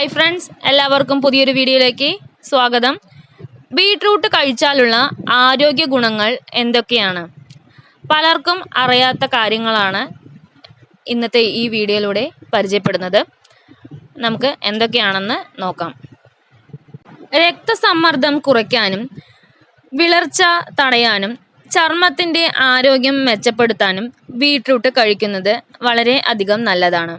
Hi friends എല്ലാവർക്കും പുതിയൊരു വീഡിയോയിലേക്ക് സ്വാഗതം. ബീട്രൂട്ട് കഴിച്ചാലുള്ള ആരോഗ്യ ഗുണങ്ങൾ എന്തൊക്കെയാണ്? പലർക്കും അറിയാത്ത കാര്യങ്ങളാണ് ഇന്നത്തെ ഈ വീഡിയോയിലൂടെ പരിചയപ്പെടുന്നത്. നമുക്ക് എന്തൊക്കെയാണെന്ന് നോക്കാം. രക്തസമ്മർദ്ദം കുറയ്ക്കാനും വിളർച്ച തടയാനും ചർമ്മത്തിന്റെ ആരോഗ്യം മെച്ചപ്പെടുത്താനും ബീട്രൂട്ട് കഴിക്കുന്നത് വളരെ അധികം നല്ലതാണ്.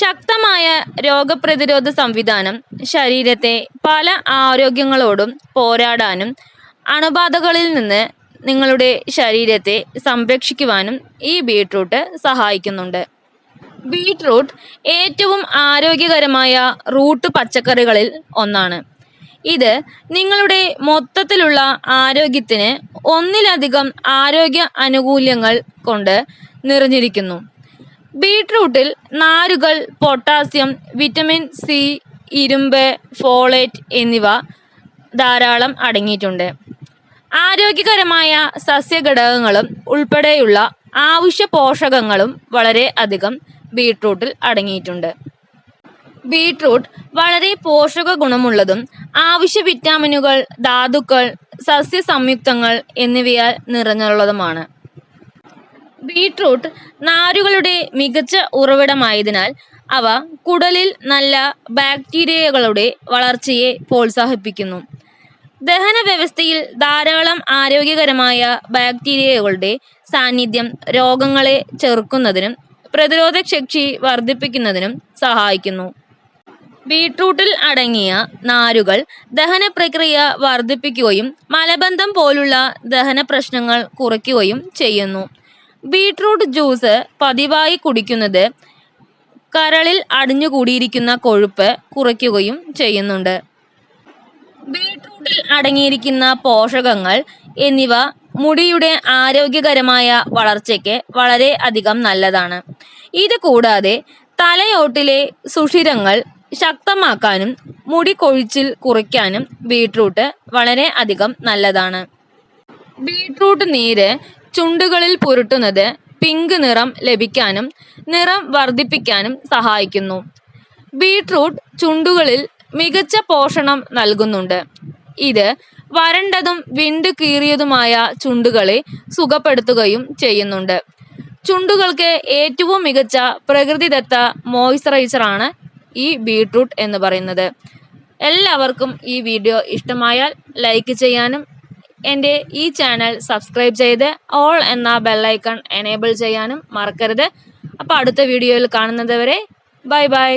ശക്തമായ രോഗപ്രതിരോധ സംവിധാനം ശരീരത്തെ പല ആരോഗ്യങ്ങളോടും പോരാടാനും അണുബാധകളിൽ നിന്ന് നിങ്ങളുടെ ശരീരത്തെ സംരക്ഷിക്കുവാനും ഈ ബീട്രൂട്ട് സഹായിക്കുന്നുണ്ട്. ബീട്രൂട്ട് ഏറ്റവും ആരോഗ്യകരമായ റൂട്ട് പച്ചക്കറികളിൽ ഒന്നാണ്. ഇത് നിങ്ങളുടെ മൊത്തത്തിലുള്ള ആരോഗ്യത്തിന് ഒന്നിലധികം ആരോഗ്യ ആനുകൂല്യങ്ങൾ കൊണ്ട് നിറഞ്ഞിരിക്കുന്നു. ബീട്രൂട്ടിൽ നാരുകൾ പൊട്ടാസ്യം വിറ്റമിൻ സി ഇരുമ്പ് ഫോളേറ്റ് എന്നിവ ധാരാളം അടങ്ങിയിട്ടുണ്ട്. ആരോഗ്യകരമായ സസ്യഘടകങ്ങളും ഉൾപ്പെടെയുള്ള ആവശ്യ പോഷകങ്ങളും വളരെ അധികം ബീട്രൂട്ടിൽ അടങ്ങിയിട്ടുണ്ട്. ബീട്രൂട്ട് വളരെ പോഷക ഗുണമുള്ളതും ആവശ്യ വിറ്റാമിനുകൾ ധാതുക്കൾ സസ്യ സംയുക്തങ്ങൾ എന്നിവയാൽ നിറഞ്ഞുള്ളതുമാണ്. ബീട്രൂട്ട് നാരുകളുടെ മികച്ച ഉറവിടമായതിനാൽ അവ കുടലിൽ നല്ല ബാക്ടീരിയകളുടെ വളർച്ചയെ പ്രോത്സാഹിപ്പിക്കുന്നു. ദഹന വ്യവസ്ഥയിൽ ധാരാളം ആരോഗ്യകരമായ ബാക്ടീരിയകളുടെ സാന്നിധ്യം രോഗങ്ങളെ ചെറുക്കുന്നതിനും പ്രതിരോധ ശേഷി വർദ്ധിപ്പിക്കുന്നതിനും സഹായിക്കുന്നു. ബീട്രൂട്ടിൽ അടങ്ങിയ നാരുകൾ ദഹന പ്രക്രിയ വർദ്ധിപ്പിക്കുകയും മലബന്ധം പോലുള്ള ദഹന പ്രശ്നങ്ങൾ കുറയ്ക്കുകയും ചെയ്യുന്നു. ബീട്രൂട്ട് ജ്യൂസ് പതിവായി കുടിക്കുന്നത് കരളിൽ അടിഞ്ഞുകൂടിയിരിക്കുന്ന കൊഴുപ്പ് കുറയ്ക്കുകയും ചെയ്യുന്നുണ്ട്. ബീട്രൂട്ടിൽ അടങ്ങിയിരിക്കുന്ന പോഷകങ്ങൾ എന്നിവ മുടിയുടെ ആരോഗ്യകരമായ വളർച്ചയ്ക്ക് വളരെ അധികം നല്ലതാണ്. ഇത് കൂടാതെ തലയോട്ടിലെ സുഷിരങ്ങൾ ശക്തമാക്കാനും മുടി കൊഴിച്ചിൽ കുറയ്ക്കാനും ബീട്രൂട്ട് വളരെ അധികം നല്ലതാണ്. ബീട്രൂട്ട് നീര് ചുണ്ടുകളിൽ പുരട്ടുന്നത് പിങ്ക് നിറം ലഭിക്കാനും നിറം വർദ്ധിപ്പിക്കാനും സഹായിക്കുന്നു. ബീട്രൂട്ട് ചുണ്ടുകളിൽ മികച്ച പോഷണം നൽകുന്നുണ്ട്. ഇത് വരണ്ടതും വിണ്ട് കീറിയതുമായ ചുണ്ടുകളെ സുഖപ്പെടുത്തുകയും ചെയ്യുന്നുണ്ട്. ചുണ്ടുകൾക്ക് ഏറ്റവും മികച്ച പ്രകൃതിദത്ത മോയ്സ്ചറൈസറാണ് ഈ ബീട്രൂട്ട് എന്ന് പറയുന്നത്. എല്ലാവർക്കും ഈ വീഡിയോ ഇഷ്ടമായാൽ ലൈക്ക് ചെയ്യാനും എന്റെ ഈ ചാനൽ സബ്സ്ക്രൈബ് ചെയ്ത് ഓൾ എന്ന ബെല്ലൈക്കൺ എനേബിൾ ചെയ്യാനും മറക്കരുത്. അപ്പോൾ അടുത്ത വീഡിയോയിൽ കാണുന്നത് വരെ ബൈ ബൈ